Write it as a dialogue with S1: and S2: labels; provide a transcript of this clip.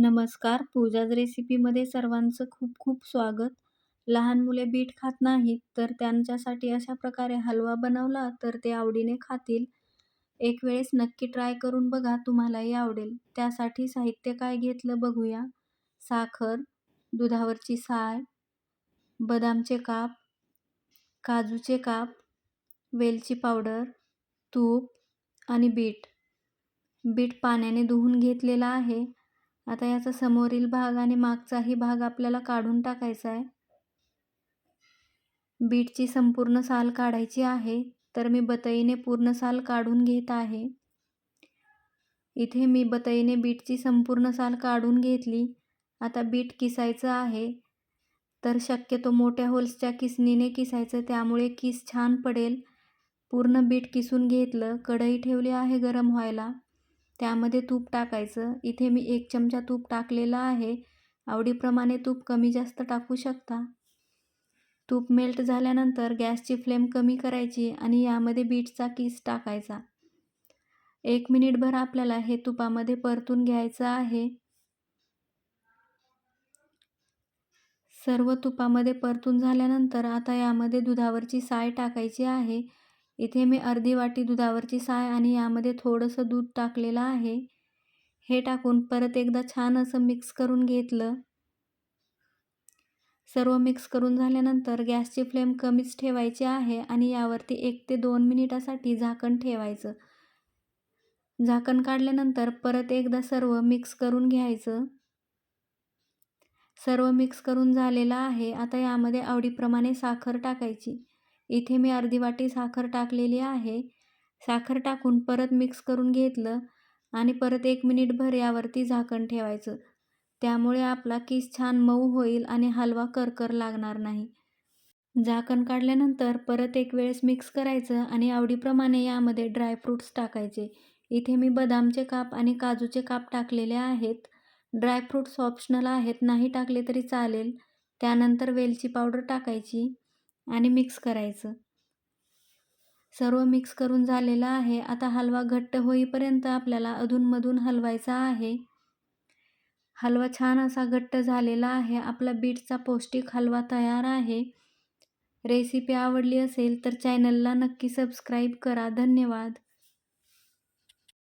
S1: नमस्कार. पूजाज रेसिपीमध्ये सर्वांचं खूप खूप स्वागत. लहान मुले बीट खात नाहीत तर त्यांच्यासाठी अशा प्रकारे हलवा बनवला तर ते आवडीने खातील. एक वेळेस नक्की ट्राय करून बघा तुम्हालाही आवडेल. त्यासाठी साहित्य काय घेतलं बघूया. साखर दुधावरची साय बदामचे काप काजूचे काप वेलची पावडर तूप आणि बीट. बीट पाण्याने धुवून घेतलेला आहे. आता याचा समोरील भाग आणि मागचाही भाग आपल्याला काढून टाकायचा आहे. बीटची संपूर्ण साल काढायची आहे तर मी बतईने पूर्ण साल काढून घेत आहे. इथे मी बतईने बीटची संपूर्ण साल काढून घेतली. आता बीट किसायचं आहे तर शक्यतो मोठ्या होल्सच्या किसणीने किसायचं त्यामुळे किस छान पडेल. पूर्ण बीट किसून घेतलं कढई ठेवली आहे गरम व्हायला. त्यामध्ये तूप टाकायचं. इथे मी एक चमचा तूप टाकलेलं आहे. आवडीप्रमाणे तूप कमी जास्त टाकू शकता. तूप मेल्ट झाल्यानंतर गॅसची फ्लेम कमी करायची आणि यामध्ये बीटचा किस टाकायचा. एक मिनिटभर आपल्याला हे तुपामध्ये परतून घ्यायचं आहे. सर्व तुपामध्ये परतून झाल्यानंतर आता यामध्ये दुधावरची साय टाकायची आहे. इथे मी अर्धी वाटी दुधावरची साय आणि यामध्ये थोडंसं दूध टाकलेलं आहे. हे टाकून परत एकदा छान असं मिक्स करून घेतलं. सर्व मिक्स करून झाल्यानंतर गॅसची फ्लेम कमीच ठेवायची आहे आणि यावरती एक ते दोन मिनिटासाठी झाकण ठेवायचं. झाकण काढल्यानंतर परत एकदा सर्व मिक्स करून घ्यायचं. सर्व मिक्स करून झालेलं आहे. आता यामध्ये आवडीप्रमाणे साखर टाकायची. इथे मी अर्धी वाटी साखर टाकलेली आहे. साखर टाकून परत मिक्स करून घेतलं आणि परत एक मिनिटभर यावरती झाकण ठेवायचं. त्यामुळे आपला किस छान मऊ होईल आणि हलवा करकर लागणार नाही. झाकण काढल्यानंतर परत एक वेळेस मिक्स करायचं आणि आवडीप्रमाणे यामध्ये ड्रायफ्रूट्स टाकायचे. इथे मी बदामचे काप आणि काजूचे काप टाकलेले आहेत. ड्रायफ्रूट्स ऑप्शनल आहेत नाही टाकले तरी चालेल. त्यानंतर वेलची पावडर टाकायची. आणि मिक्स करायचं. सर्व मिक्स करून झालेलं आहे. आता हलवा घट्ट होईपर्यंत आपल्याला अधूनमधून हलवायचा आहे. हलवा छान असा घट्ट झालेला आहे. आपला बीटचा पौष्टिक हलवा तयार आहे. रेसिपी आवडली असेल तर चॅनलला नक्की सबस्क्राईब करा. धन्यवाद.